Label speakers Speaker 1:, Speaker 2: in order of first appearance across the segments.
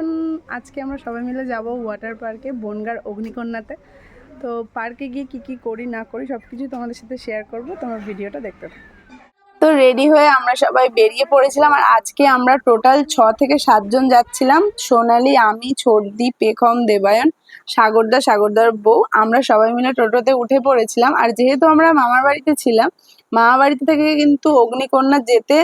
Speaker 1: এখন আজকে আমরা সবাই মিলে যাব ওয়াটার পার্কে বনগার অগ্নিকন্যাতে। তো পার্কে গিয়ে কি কি করি, না করি সব কিছু তোমাদের সাথে শেয়ার করব। তোমার ভিডিওটা দেখতে থাকো। তো রেডি হয়ে আমরা সবাই বেরিয়ে পড়েছিলাম আর আজকে আমরা টোটাল ছ থেকে সাতজন যাচ্ছিলাম। সোনালি, আমি, ছর্দি, পেখম, দেবায়ন, সাগরদা, সাগরদার বউ। আমরা সবাই মিলে টোটোতে উঠে পড়েছিলাম। আর যেহেতু আমরা মামার বাড়িতে ছিলাম, মামার বাড়িতে থেকে কিন্তু অগ্নিকন্যা যেতে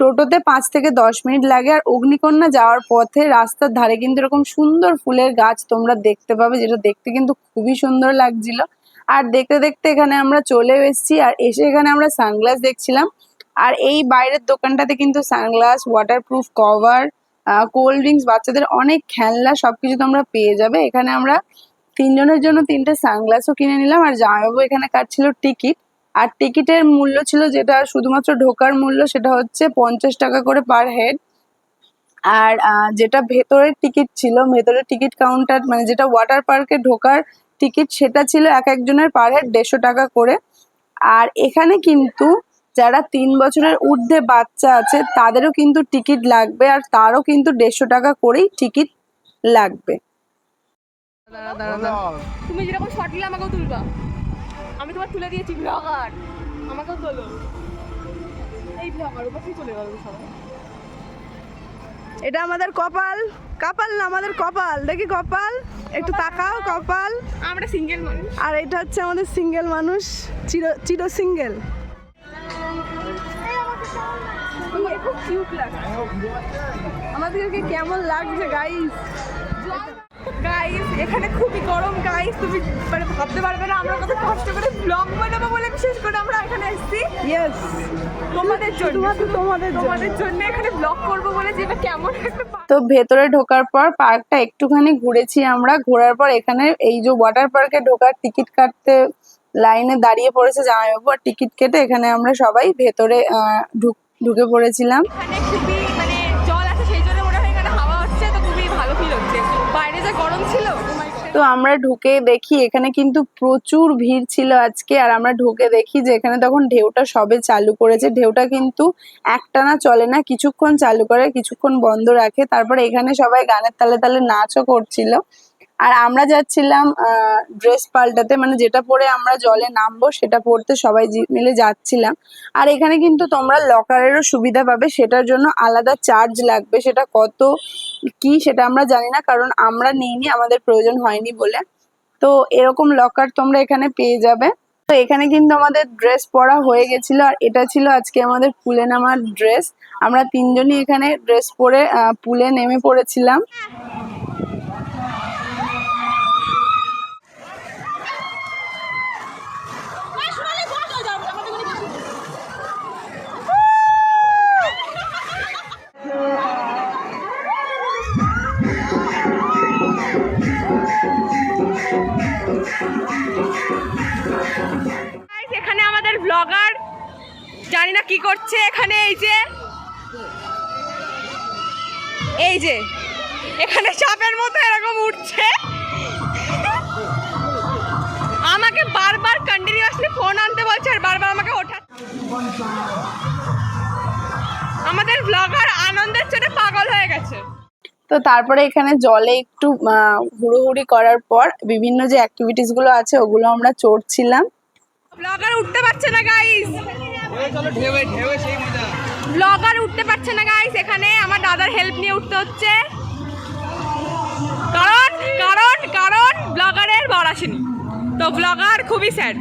Speaker 1: টোটোতে পাঁচ থেকে দশ মিনিট লাগে আর অগ্নিকন্যা যাওয়ার পথে রাস্তার ধারে কিন্তু এরকম সুন্দর ফুলের গাছ তোমরা দেখতে পাবে, যেটা দেখতে কিন্তু খুবই সুন্দর লাগছিল। আর দেখতে দেখতে এখানে আমরা চলেও এসেছি আর এসে এখানে আমরা সানগ্লাস দেখছিলাম। আর এই বাইরের দোকানটাতে কিন্তু sunglass waterproof cover cold drinks বাচ্চাদের অনেক খেলনা সবকিছু তোমরা পেয়ে যাবে। এখানে আমরা তিনজনের জন্য তিনটে সানগ্লাসও কিনে নিলাম আর জামাইবাবু এখানে কাটছিল টিকিট আর টিকিটের মূল্য ছিল যেটা শুধুমাত্র ঢোকার মূল্য সেটা হচ্ছে পঞ্চাশ টাকা করে পার হেড। আর যেটা ভেতরের টিকিট ছিল ভেতরের টিকিট কাউন্টার মানে যেটা ওয়াটার পার্কে ঢোকার টিকিট সেটা ছিল এক একজনের পার হেড দেড়শো টাকা করে। আর এখানে কিন্তু যারা তিন বছরের ঊর্ধ্বে বাচ্চা আছে তাদেরও কিন্তু টিকিট লাগবে আর তারও কিন্তু দেড়শো টাকা করেই টিকিট লাগবে।
Speaker 2: তুমি যেরকম শর্ট নিলে আমাকেও তুলবা। আমি তোমার তুলে দিয়েছি ব্লগার আমাকেও তোলো। এই ব্লগার ওর পাশেই চলে গেল সবাই।
Speaker 1: এটা আমাদের কপাল। কপাল না আমাদের কপাল। দেখি কপাল। একটু তাকাও কপাল।
Speaker 2: আমরা সিঙ্গেল মানুষ।
Speaker 1: আর এটা হচ্ছে আমাদের সিঙ্গেল মানুষ চির চির সিঙ্গেল
Speaker 2: খুব কিউট লাগে।
Speaker 1: আমাদেরকে কেমন লাগছে গাইস
Speaker 2: গাইস এখানে খুবই গরম গাইস তুমি মানে ভাবতে পারবে না আমরা কত কষ্ট করে ব্লগ বানাবো বলে বিশেষ করে আমরা এখানে এসেছি।
Speaker 1: ইয়েস
Speaker 2: তোমাদের জন্য
Speaker 1: তোমাদের
Speaker 2: তোমাদের জন্য এখানে ব্লগ করব বলে কেমন
Speaker 1: তো ভেতরে ঢোকার পর পার্কটা একটুখানি ঘুরেছি আমরা ঘোরার পর এখানে এই যে ওয়াটার পার্কে ঢোকার টিকিট কাটতে লাইনে দাঁড়িয়ে পড়েছে জামাইবাবু আর টিকিট কেটে এখানে আমরা সবাই ভেতরে আহ, ঢুক- ঢুকে পড়েছিলাম।
Speaker 2: এখানে খুবই তো
Speaker 1: আমরা ঢুকে দেখি, এখানে কিন্তু প্রচুর ভিড় ছিল আজকে, আর আমরা ঢুকে দেখি যে এখানে তখন ঢেউটা সবে চালু করেছে। ঢেউটা কিন্তু একটানা চলে না, কিছুক্ষণ চালু করে, কিছুক্ষণ বন্ধ রাখে। তারপর এখানে সবাই গানের তালে তালে নাচও করছিল। আর আমরা যাচ্ছিলাম ড্রেস পাল্টাতে মানে যেটা পরে আমরা জলে নামবো, সেটা পরতে সবাই মিলে যাচ্ছিলাম। আর এখানে কিন্তু তোমরা লকারেরও সুবিধা পাবে, সেটার জন্য আলাদা চার্জ লাগবে, সেটা কত, কি, সেটা আমরা জানি না, কারণ আমরা নিইনি, আমাদের প্রয়োজন হয়নি বলে। তো এরকম লকার তোমরা এখানে পেয়ে যাবে। তো এখানে কিন্তু আমাদের ড্রেস পরা হয়ে গেছিল, আর এটা ছিল আজকে আমাদের পুলে নামার ড্রেস আমরা তিনজনই এখানে ড্রেস পরে পুলে নেমে পড়েছিলাম।
Speaker 2: ব্লগার, জানি না কি করছে এখানে, এই যে। এই যে, এখানে সাপের মতো এরকম উঠছে। আমাকে বারবার কন্টিনিউয়াসলি ফোন আনতে বলছে আর বারবার আমাকে ওঠা আমাদের ব্লগার আনন্দের চোটে পাগল হয়ে গেছে।
Speaker 1: তো তারপরে এখানে জলে একটু হুড়োহুড়ি করার পর বিভিন্ন যে অ্যাক্টিভিটিসগুলো আছে, ওগুলো আমরা চড়ছিলাম।
Speaker 2: ব্লগার উঠতে পারছে না গাইস ব্লগার উঠতে পারছে না গাইস এখানে। আমার দাদার হেল্প নিয়ে উঠতে হচ্ছে। কারণ কারণ কারণ ব্লগারের বর আসেনি। তো ব্লগার খুবই স্যাড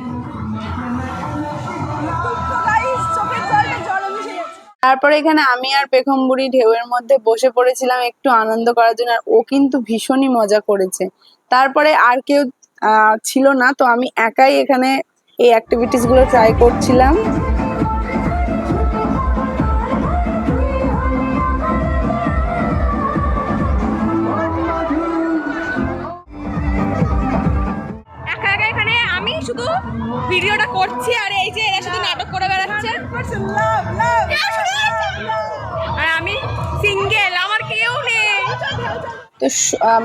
Speaker 1: তারপরে এখানে আমি আর পেখমবুড়ি ঢেউয়ের মধ্যে বসে পড়েছিলাম একটু আনন্দ করার জন্য আর ও কিন্তু ভীষণই মজা করেছে। তারপরে আর কেউ আহ, ছিল না তো আমি একাই এখানে এই অ্যাক্টিভিটিসগুলো ট্রাই করছিলাম। তো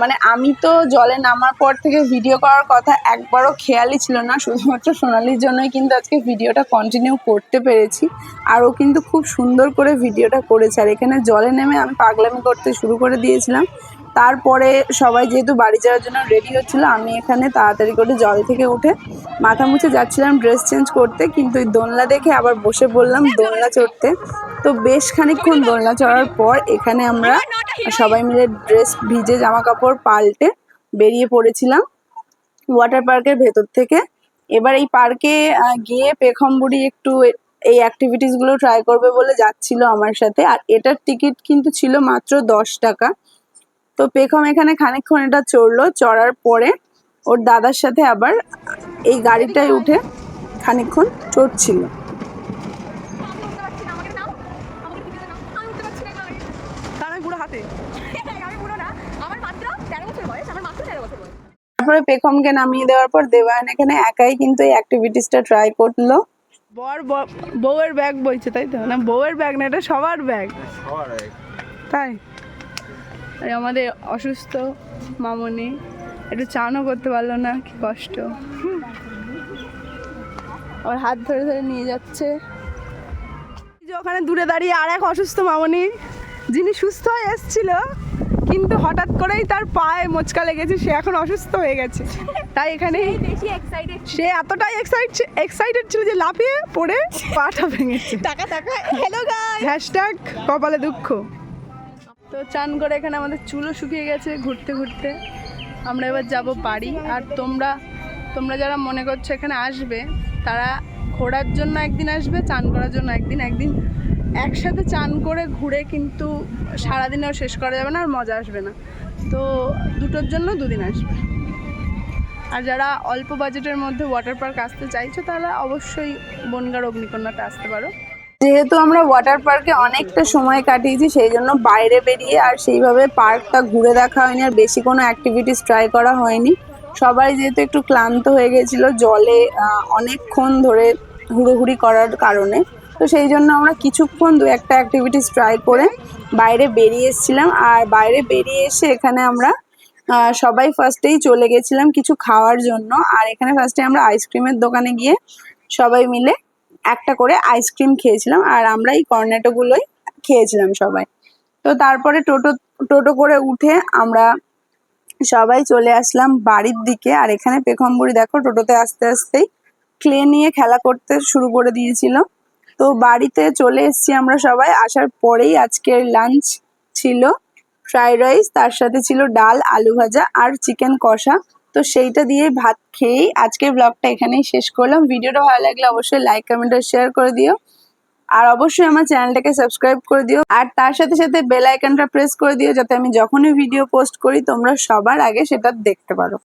Speaker 1: মানে আমি তো জলে নামার পর থেকে ভিডিও করার কথা একবারও খেয়ালই ছিল না। শুধুমাত্র সোনালির জন্যই কিন্তু আজকে ভিডিওটা কন্টিনিউ করতে পেরেছি। আর ও কিন্তু খুব সুন্দর করে ভিডিওটা করেছে। আর এখানে জলে নেমে আমি পাগলামি করতে শুরু করে দিয়েছিলাম। তারপরে সবাই যেহেতু বাড়ি যাওয়ার জন্য রেডি হচ্ছিল, আমি এখানে তাড়াতাড়ি করে জল থেকে উঠে মাথা মুছে যাচ্ছিলাম ড্রেস চেঞ্জ করতে, কিন্তু ওই দোলনা দেখে আবার বসে বললাম দোলনা চড়তে। তো বেশ খানিকক্ষণ দোলনা চড়ার পর এখানে আমরা সবাই মিলে ড্রেস ভিজে জামা কাপড় পাল্টে বেরিয়ে পড়েছিলাম ওয়াটার পার্কের ভেতর থেকে। এবার এই পার্কে গিয়ে পেখমবুড়ি একটু এই অ্যাক্টিভিটিসগুলো ট্রাই করবে বলে যাচ্ছিল আমার সাথে। আর এটার টিকিট কিন্তু ছিল মাত্র দশ টাকা। তো পেখম এখানে খানিকক্ষণ এটা চড়লো চড়ার পরে ওর দাদার সাথে আবার এই গাড়িটায় উঠে খানিকক্ষণ চড়ছিল। তারপরে পেখমকে নামিয়ে দেওয়ার পর দেবায়ন এখানে একাই কিন্তু এই অ্যাক্টিভিটিসটা ট্রাই করল। বর ব- বউয়ের ব্যাগ বইছে তাই তো? না বউয়ের ব্যাগ না এটা সবার ব্যাগ তাই? আর আমাদের অসুস্থ মামনি একটু চানও করতে পারল না কি কষ্ট। আবার হাত ধরে ধরে নিয়ে যাচ্ছে। ওখানে দূরে দাঁড়িয়ে আর এক অসুস্থ মামনি যিনি সুস্থ হয়ে এসেছিল কিন্তু হঠাৎ করেই তার পায়ে মোচকা লেগেছে সে এখন অসুস্থ হয়ে গেছে। তাই এখানে
Speaker 2: এক্সাইটেড
Speaker 1: সে এতটাই এক্সাইট এক্সাইটেড ছিল যে লাফিয়ে পড়ে পাটা ভেঙেছে।
Speaker 2: টাকা টাকা হ্যালো গাই
Speaker 1: হ্যাশট্যাগ কপালে দুঃখ। তো চান করে এখানে আমাদের চুলও শুকিয়ে গেছে ঘুরতে ঘুরতে। আমরা এবার যাব বাড়ি। আর তোমরা তোমরা যারা মনে করছ এখানে আসবে, তারা ঘোরার জন্য একদিন আসবে, চান করার জন্য একদিন একদিন একসাথে চান করে ঘুরে কিন্তু সারাদিনেও শেষ করা যাবে না আর মজা আসবে না। তো দুটোর জন্য দুদিন আসবে। আর যারা অল্প বাজেটের মধ্যে ওয়াটার পার্ক আসতে চাইছো, তারা অবশ্যই বনগার অগ্নিকন্যাতে আসতে পারো। যেহেতু আমরা ওয়াটার পার্কে অনেকটা সময় কাটিয়েছি, সেই জন্য বাইরে বেরিয়ে আর সেইভাবে পার্কটা ঘুরে দেখা হয়নি আর বেশি কোনো অ্যাক্টিভিটিস ট্রাই করা হয়নি। সবাই যেহেতু একটু ক্লান্ত হয়ে গেছিল জলে অনেকক্ষণ ধরে হুড়োহুড়ি করার কারণে। তো সেই জন্য আমরা কিছুক্ষণ দু একটা অ্যাক্টিভিটিস ট্রাই করে বাইরে বেরিয়ে এসেছিলাম আর বাইরে বেরিয়ে এসে এখানে আমরা সবাই ফার্স্টেই চলে গেছিলাম কিছু খাওয়ার জন্য। আর এখানে ফার্স্টে আমরা আইসক্রিমের দোকানে গিয়ে সবাই মিলে একটা করে আইসক্রিম খেয়েছিলাম আর আমরা এই কর্নেটোগুলোই খেয়েছিলাম সবাই। তো তারপরে টোটো টোটো করে উঠে আমরা সবাই চলে আসলাম বাড়ির দিকে আর এখানে পেখম্বুড়ি দেখো টোটোতে আস্তে আস্তেই ক্লে নিয়ে খেলা করতে শুরু করে দিয়েছিল। তো বাড়িতে চলে এসেছি আমরা সবাই। আসার পরেই আজকের লাঞ্চ ছিল ফ্রাইড রাইস তার সাথে ছিল ডাল, আলু ভাজা আর চিকেন কষা। তো সেইটা দিয়ে ভাত খেয়েই আজকের ব্লগটা এখানেই শেষ করলাম। ভিডিওটা ভালো লাগলে অবশ্যই লাইক কমেন্ট আর শেয়ার করে দিও। আর অবশ্যই আমার চ্যানেলটাকে সাবস্ক্রাইব করে দিও। আর তার সাথে সাথে বেল আইকনটা প্রেস করে দিও, যাতে আমি যখনই ভিডিও পোস্ট করি, তোমরা সবার আগে সেটা দেখতে পারো।